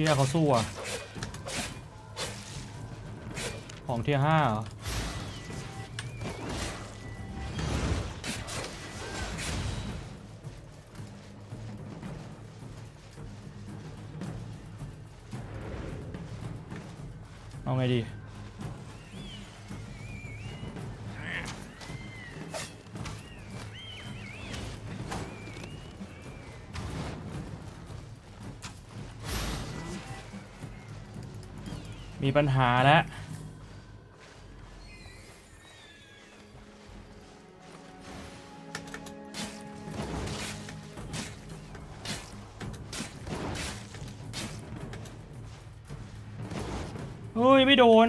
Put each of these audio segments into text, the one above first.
ชี่ยเขาสู้อะ ของเทียห้าเหรอเอาไงดี มีปัญหาแล้วเฮ้ย ไม่โดน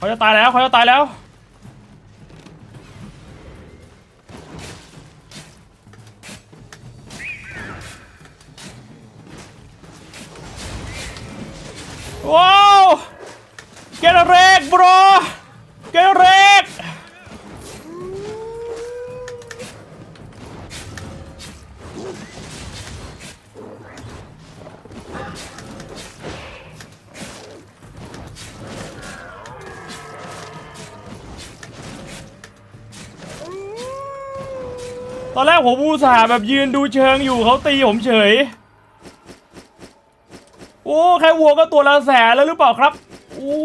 เขาจะตายแล้วเขาจะตายแล้ว ว้าว เกลเรกบรอเกลเรก อนแรกผมอุตส่าแบบยืนดูเชิงอยู่เขาตีผมเฉย โอ้แค่วัวก็ตัวละแสนแล้วหรือเปล่าครับอู้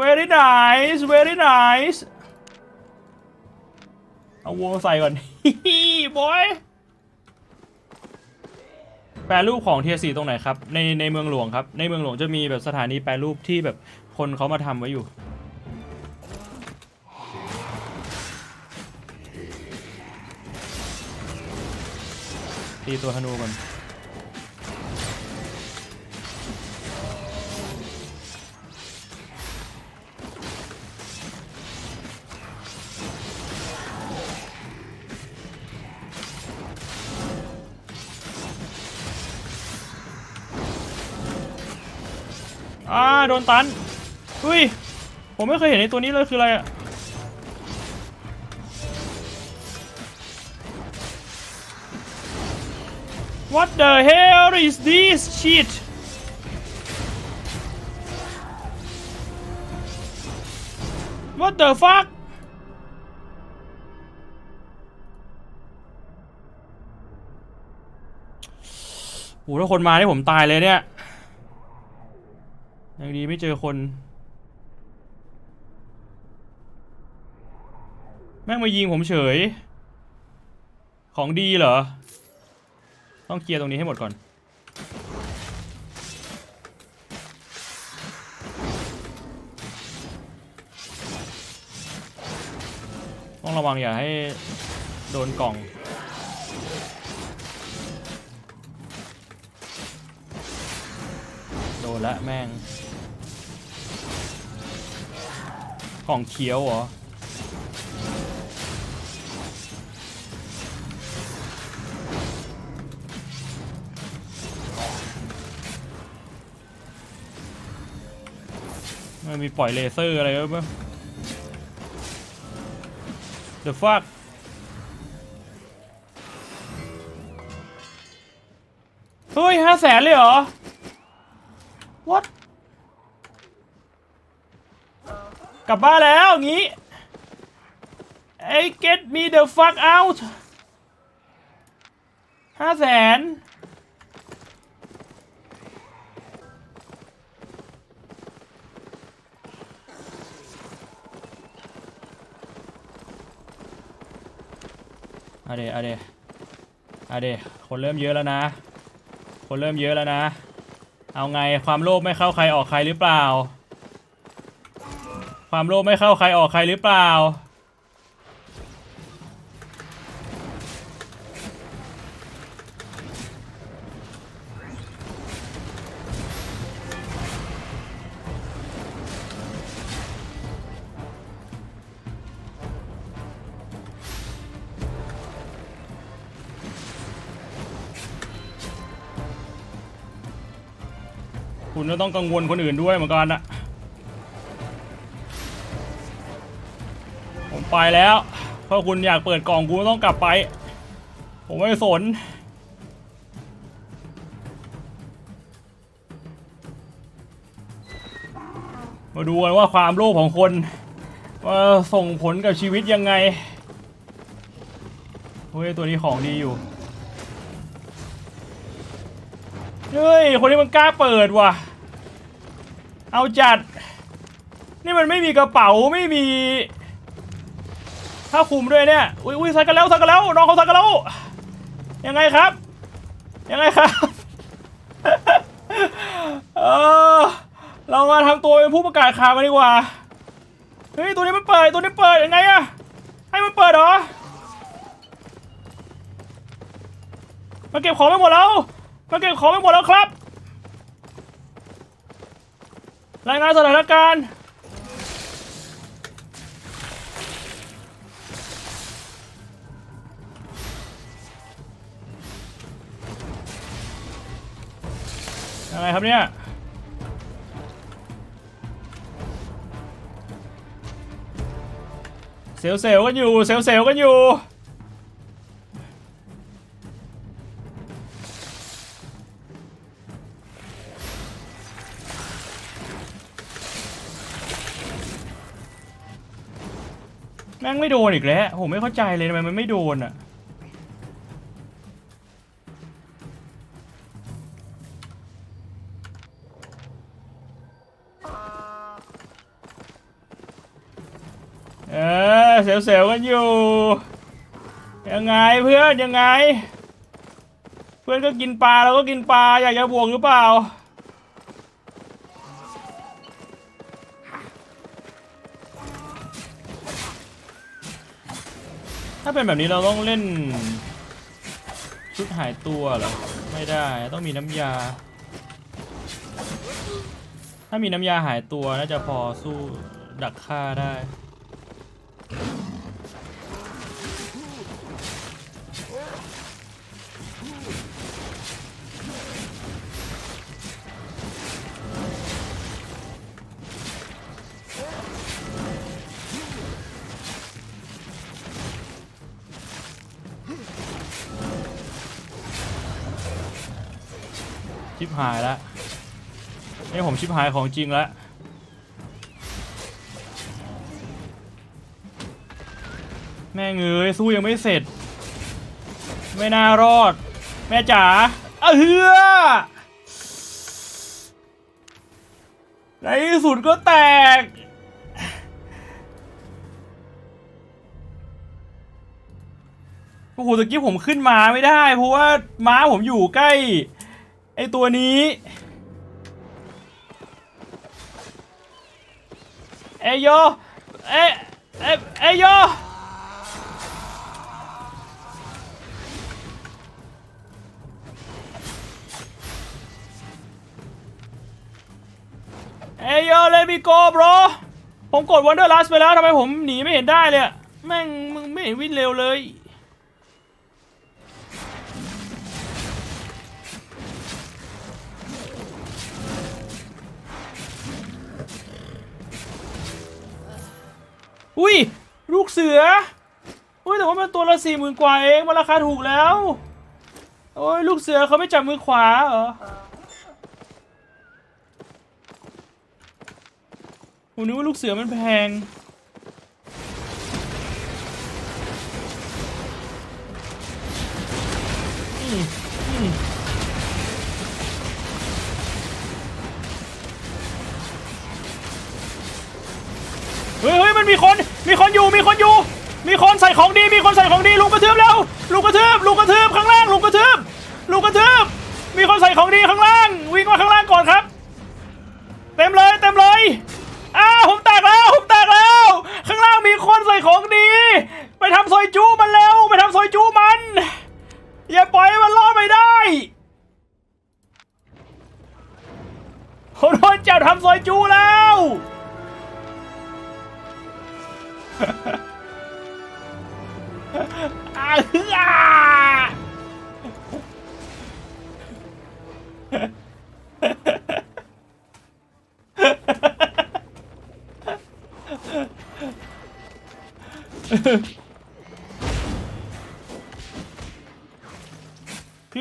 very nice very nice เอาวัวใส่ก่อนฮิบอยแปรรูปของเทียสีตรงไหนครับ ในในเมืองหลวงครับ ในเมืองหลวงจะมีแบบสถานีแปรรูปที่แบบคนเขามาทำไว้อยู่ ตีตัวธนูก่อนอ่าโดนตันอุ้ย ผมไม่เคยเห็นในตัวนี้เลยคืออะไรอะ What the hell is this shit? What the fuck? โหถ้าคนมาที่ผมตายเลยเนี่ย ยังดีไม่เจอคน แม่งมายิงผมเฉย ของดีเหรอ ต้องเคลียร์ตรงนี้ให้หมดก่อน ต้องระวังอย่าให้โดนกล่องโดนละแม่ง กล่องเขี้ยวเหรอ มันมีปล่อยเลเซอร์อะไรบ้าง The fuck เฮ้ยห้าแสนเลยเหรอ What กลับบ้านแล้วงงี้ไอ้ get me the fuck out ห้าแสน เดอะเดอะเดคนเริ่มเยอะแล้วนะ คนเริ่มเยอะแล้วนะ เอาไงความโลภไม่เข้าใครออกใครหรือเปล่า ความโลภไม่เข้าใครออกใครหรือเปล่า คุณก็ต้องกังวลคนอื่นด้วยเหมือนกันอะผมไปแล้วเพราคุณอยากเปิดกล่องคุณก็ต้องกลับไป ผมไม่สนมาดูกันว่าความโลภของคนว่าส่งผลกับชีวิตยังไง เฮ้ย ตัวนี้ของดีอยู่ เฮ้ย คนนี้มันกล้าเปิดว่ะ เอาจัด นี่มันไม่มีกระเป๋าไม่มีผ้าคลุมด้วยเนี่ย อุ้ยอุ้ยใส่กันแล้วใส่กันแล้วน้องเขาใส่กันแล้ว ยังไงครับ ยังไงครับเออเรามาทำตัวเป็นผู้ประกาศข่าวกันดีกว่า เฮ้ย ตัวนี้มันเปิด ตัวนี้เปิดยังไงอะให้มันเปิดเหรอมาเก็บของไปหมดแล้ว มาเก็บของไปหมดแล้วครับ รายงานสถานการณ์ ยังไงครับเนี่ย เซลลเซลลกันอยู่ เซลลเซลลกันอยู่ แม่งไม่โดนอีกแล้ว ผมไม่เข้าใจเลยทำไมมันไม่โดนอะ เออเซลล์ๆกันอยู่ ยังไงเพื่อนยังไง เพื่อนก็กินปลาเราก็กินปลาอยากจะบวกหรือเปล่า ถ้าเป็นแบบนี้เราต้องเล่น ชุดหายตัวเหรอ ไม่ได้ต้องมีน้ำยา ถ้ามีน้ำยาหายตัวน่าจะพอสู้ดักฆ่าได้ ชิบหายแล้วนี่ผมชิบหายของจริงแล้วแม่งเอ้ยสู้ยังไม่เสร็จ ไม่น่ารอด แม่จ๋าเออเฮือในที่สุดก็แตกโอ้โหตะกี้ผมขึ้นมาไม่ได้ เพราะว่าม้าผมอยู่ใกล้ ไอตัวนี้ เอยโย เอ เอ เอยโย เอยโยเลมิโกบรผมกดวันเดอร์ลัสไปแล้วทำไมผมหนีไม่เห็นได้เลยแม่งมึงไม่เห็นวิ่งเร็วเลย อุ้ย ลูกเสือ อุ้ยแต่ว่ามันตัวละสี่หมื่นกว่าเองมันราคาถูกแล้ว โอ้ยลูกเสือเขาไม่จับมือขวาเหรอผมนึกว่าลูกเสือมันแพง เฮ้ยเฮ้ยมันมีคน มีคนอยู่มีคนอยู่ มีคนใส่ของดีมีคนใส่ของดีลุงกระทืบแล้วลุงกระทืบลุงกระทืบข้างล่างลุงกระทืบลุงกระทืบมีคนใส่ของดีข้างล่าง วิ่งมาข้างล่างก่อนครับ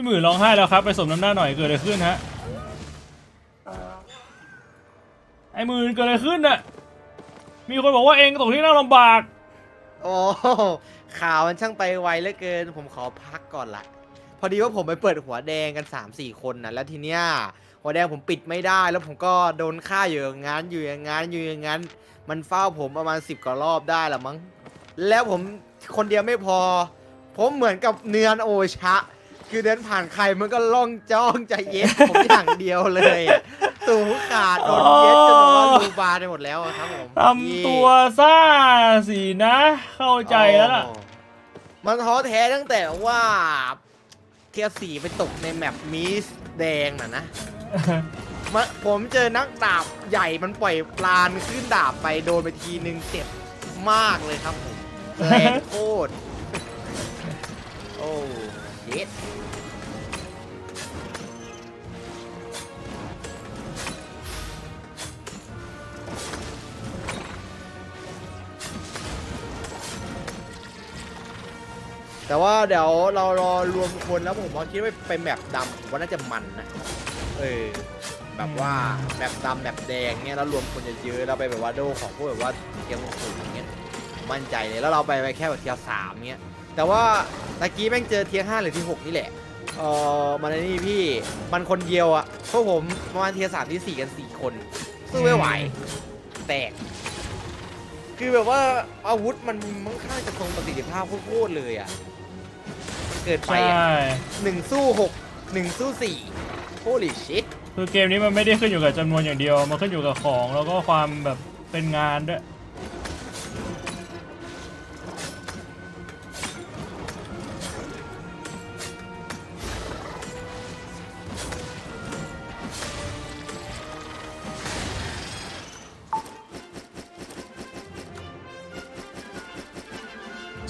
หมื่นร้องไห้แล้วครับ ไปสมน้ำหน้าหน่อยเกิดอะไรขึ้นฮะไอ้หมื่นเกิดอะไรขึ้นน่ะมีคนบอกว่าเองตกที่นั่งลำบาก โอ้ข่าวมันช่างไปไวเหลือเกิน ผมขอพักก่อนละพอดีว่าผมไปเปิดหัวแดงกัน3 4คนนะแล้วทีเนี้ยหัวแดงผมปิดไม่ได้แล้วผมก็โดนฆ่าอยู่อย่างงั้นอยู่อย่างงั้นอยู่อย่างงั้น มันเฝ้าผมประมาณ 10กว่ารอบได้ละมั้งแล้วผมคนเดียวไม่พอ ผมเหมือนกับเนือนโอชะ คือเดินผ่านใครมันก็ล่องจ้องจะเย็ดผมอย่างเดียวเลยอะตูขาดโดนเย็ดจนแบบว่ารูบานไปหมดแล้วอะครับผมทำตัวซ่าสินะ เข้าใจแล้วล่ะอ๋อมันท้อแท้ตั้งแต่ว่า เทียร์สีไปตกในแมปมิสแดงน่ะนะมาผมเจอนักดาบใหญ่มันปล่อยปลานขึ้นดาบไปโดนไปทีนึงเจ็บมากเลยครับผมแรงโคตร โอ้เย็ด แต่ว่าเดี๋ยวเรารอรวมคนแล้วผมว่าคิดว่าเป็นแบบดำผมว่าน่าจะมันนะเออแบบว่าแบบดำแบบแดงเนี่ยแล้วรวมคนเยอะๆแล้วไปแบบว่าโดของพวกแบบว่าเทียมสูงอย่างเงี้ยผมมั่นใจเลยแล้วเราไปไปแค่แบบเทียร์สามเงี้ยแต่ว่าตะกี้แม่งเจอเทียร์ห้าหรือที่หกนี่แหละเออมันไอ้นี่พี่มันคนเดียวอะพวกผมประมาณเทียร์สามที่สี่กันสี่คนสู้ไม่ไหวแตกคือแบบว่าอาวุธมันค่อนข้างจะทรงประสิทธิภาพโคตรๆเลยอะมัน เกิดไปใช่อะหนึ่งสู้หกหนึ่งสู้สี่โคลิชิตคือเกมนี้มันไม่ได้ขึ้นอยู่กับจำนวนอย่างเดียว มันขึ้นอยู่กับของแล้วก็ความแบบเป็นงานด้วย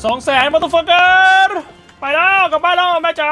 สองแสนมาตุฟักเกอร์ ไปแล้วกลับบ้านแล้วแม่จ๋า